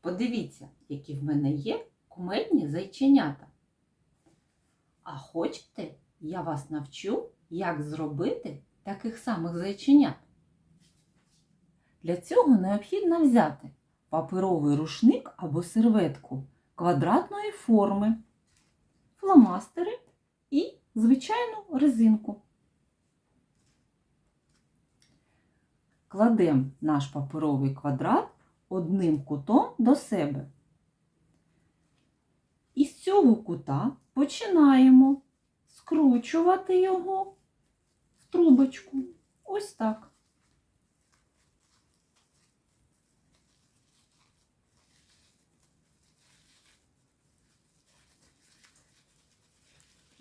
Подивіться, які в мене є кумедні зайченята. А хочете, я вас навчу, як зробити таких самих зайченят? Для цього необхідно взяти паперовий рушник або серветку квадратної форми, фломастери і звичайну резинку. Кладемо наш паперовий квадрат одним кутом до себе. І з цього кута починаємо скручувати його в трубочку. Ось так.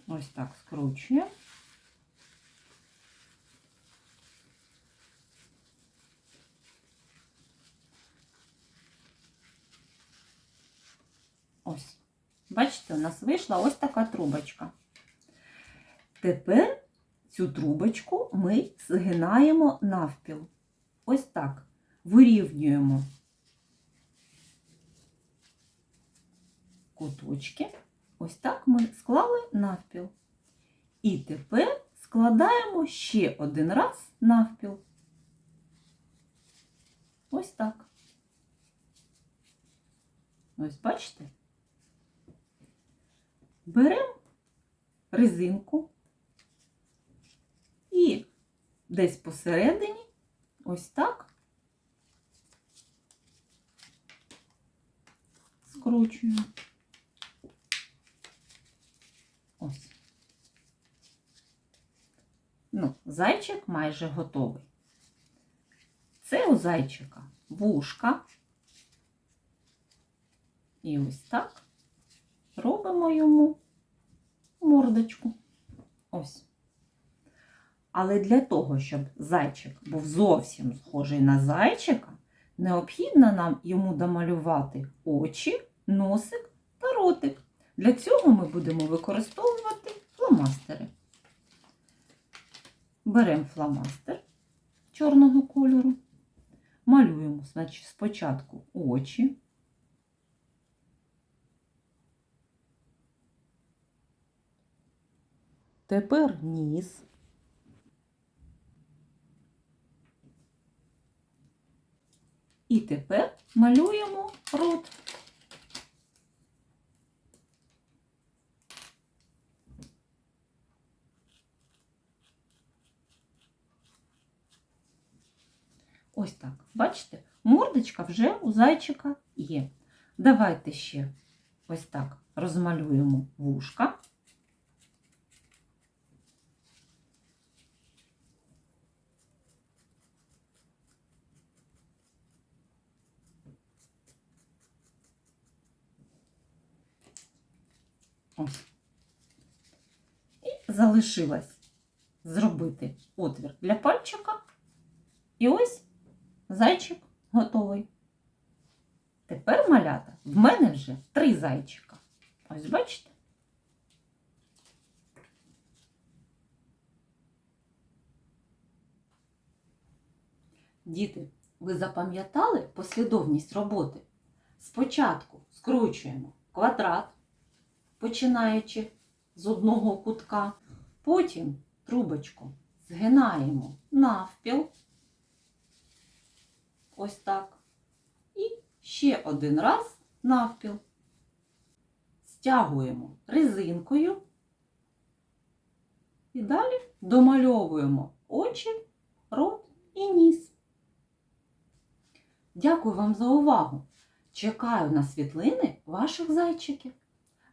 Ось так скручуємо. Ось. Бачите, у нас вийшла ось така трубочка. Тепер цю трубочку ми згинаємо навпіл. Ось так. Вирівнюємо куточки. Ось так ми склали навпіл. І тепер складаємо ще один раз навпіл. Ось так. Ось бачите? Беремо резинку і десь посередині ось так скручуємо. Ось. Ну, зайчик майже готовий. Це у зайчика вушка. І ось так робимо йому мордочку. Ось. Але для того, щоб зайчик був зовсім схожий на зайчика, необхідно нам йому домалювати очі, носик та ротик. Для цього ми будемо використовувати фломастери. Беремо фломастер чорного кольору, малюємо значить, спочатку очі. Тепер ніс. І тепер малюємо рот. Ось так. Бачите, мордочка вже у зайчика є. Давайте ще ось так розмалюємо вушка. Ось. І залишилось зробити отвір для пальчика. І ось зайчик готовий. Тепер малята в мене вже три зайчика. Ось бачите? Діти, ви запам'ятали послідовність роботи? Спочатку скручуємо квадрат, починаючи з одного кутка, потім трубочку згинаємо навпіл. Ось так. І ще один раз навпіл. Стягуємо резинкою. І далі домальовуємо очі, рот і ніс. Дякую вам за увагу! Чекаю на світлини ваших зайчиків.